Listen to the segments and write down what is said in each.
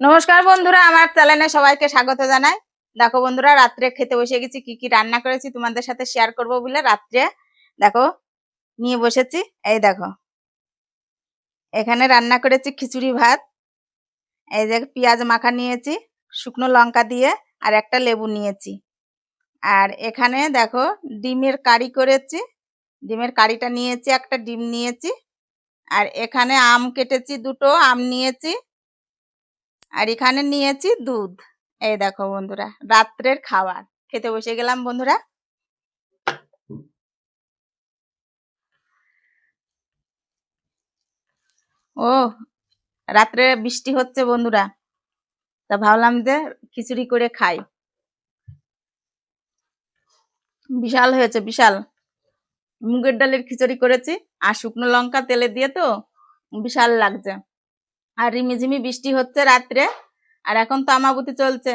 নমস্কার বন্ধুরা, আমার চ্যানেলে সবাইকে স্বাগত জানাই। দেখো বন্ধুরা, রাত্রে খেতে বসে গেছি, কি কি রান্না করেছি তোমাদের সাথে শেয়ার করব বলে রাত্রে। দেখো, নিয়ে বসেছি, এই দেখো। এখানে রান্না করেছি খিচুড়ি ভাত, এই যে পেঁয়াজ মাখা নিয়েছি, শুকনো লঙ্কা দিয়ে, আর একটা লেবু নিয়েছি। আর এখানে দেখো, ডিমের কারি করেছি, ডিমের কারিটা নিয়েছি, একটা ডিম নিয়েছি। আর এখানে আম কেটেছি, দুটো আম নিয়েছি আর এখানে নিয়েছি দুধ। এই দেখো বন্ধুরা, রাত্রের খাবার। খেতে বসে গেলাম বন্ধুরা। ও রাত্রে বৃষ্টি হচ্ছে বন্ধুরা। তা ভাবলাম যে খিচুড়ি করে খাই। বিশাল হয়েছে, বিশাল। মুগের ডালের খিচুড়ি করেছি, আর শুকনো লঙ্কা তেলে দিয়ে তো বিশাল লাগছে। আর রিমিঝিমি বৃষ্টি হচ্ছে রাত্রে, আর এখন তো আমাবতি চলছে।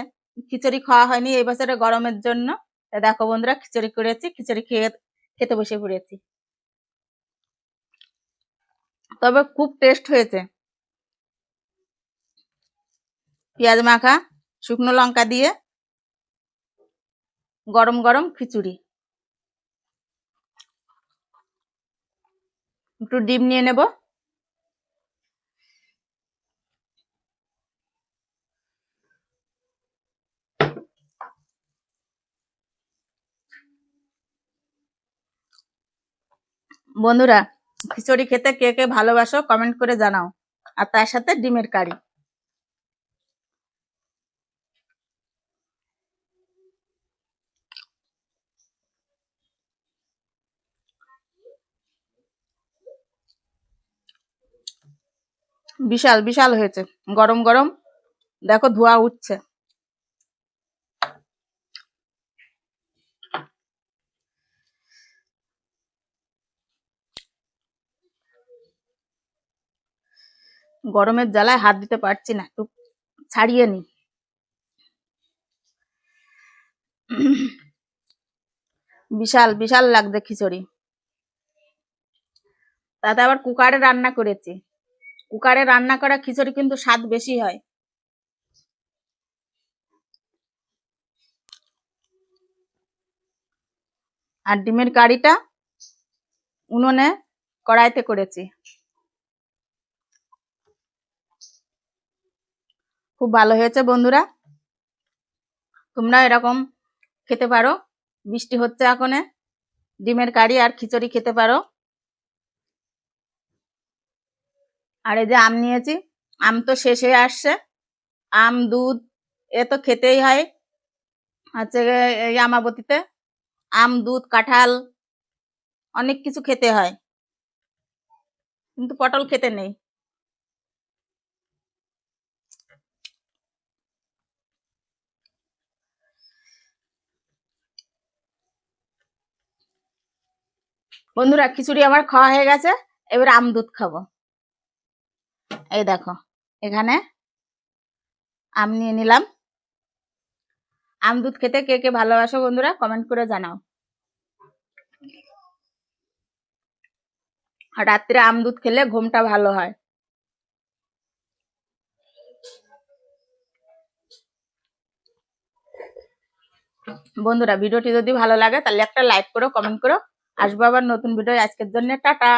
খিচুড়ি খাওয়া হয়নি এই বছরে গরমের জন্য। দেখো বন্ধুরা, খিচুড়ি করেছি, খিচুড়ি খেয়ে, খেতে বসে পড়েছি। তবে খুব টেস্ট হয়েছে। পেঁয়াজ মাখা, শুকনো লঙ্কা দিয়ে গরম গরম খিচুড়ি। একটু ডিম নিয়ে নেব। বন্ধুরা, খিচুড়ি খেতে কে কে ভালোবাসো কমেন্ট করে জানাও। আর তার সাথে ডিমের কারি। বিশাল বিশাল হয়েছে। গরম গরম। দেখো ধোয়া উঠছে। গরমের জ্বালায় হাত দিতে পারছি না একটু ছাড়িয়ে নি। বিশাল বিশাল লাগছে খিচুড়ি। তাতে আবার কুকারে রান্না করেছি। কুকারে রান্না করা খিচুড়ি কিন্তু স্বাদ বেশি হয়। আর ডিমের কারিটা উনুনে কড়াইতে করেছি। খুব ভালো হয়েছে, বন্ধুরা। তোমরা এরকম খেতে পারো। বৃষ্টি হচ্ছে এখনে। ডিমের কারি আর খিচুড়ি খেতে পারো। আর এই যে আম নিয়েছি, আম তো শেষ হয়ে আসছে। আম, দুধ, এ তো খেতেই হয়। হচ্ছে এই আমাবতীতে আম, দুধ, কাঁঠাল, অনেক কিছু খেতে হয়। কিন্তু পটল খেতে নেই। বন্ধুরা, খিচুড়ি আমার খাওয়া হয়ে গেছে। এবার আম দুধ খাব। এই দেখো, এখানে আম নিয়ে নিলাম। আম দুধ খেতে কে কে ভালোবাসো বন্ধুরা কমেন্ট করে জানাও। রাত্রে আম দুধ খেলে ঘুমটা ভালো হয়। বন্ধুরা, ভিডিওটি যদি ভালো লাগে, তাহলে একটা লাইক করো কমেন্ট করো। আসবো আবার নতুন ভিডিও আজকের জন্য টাটা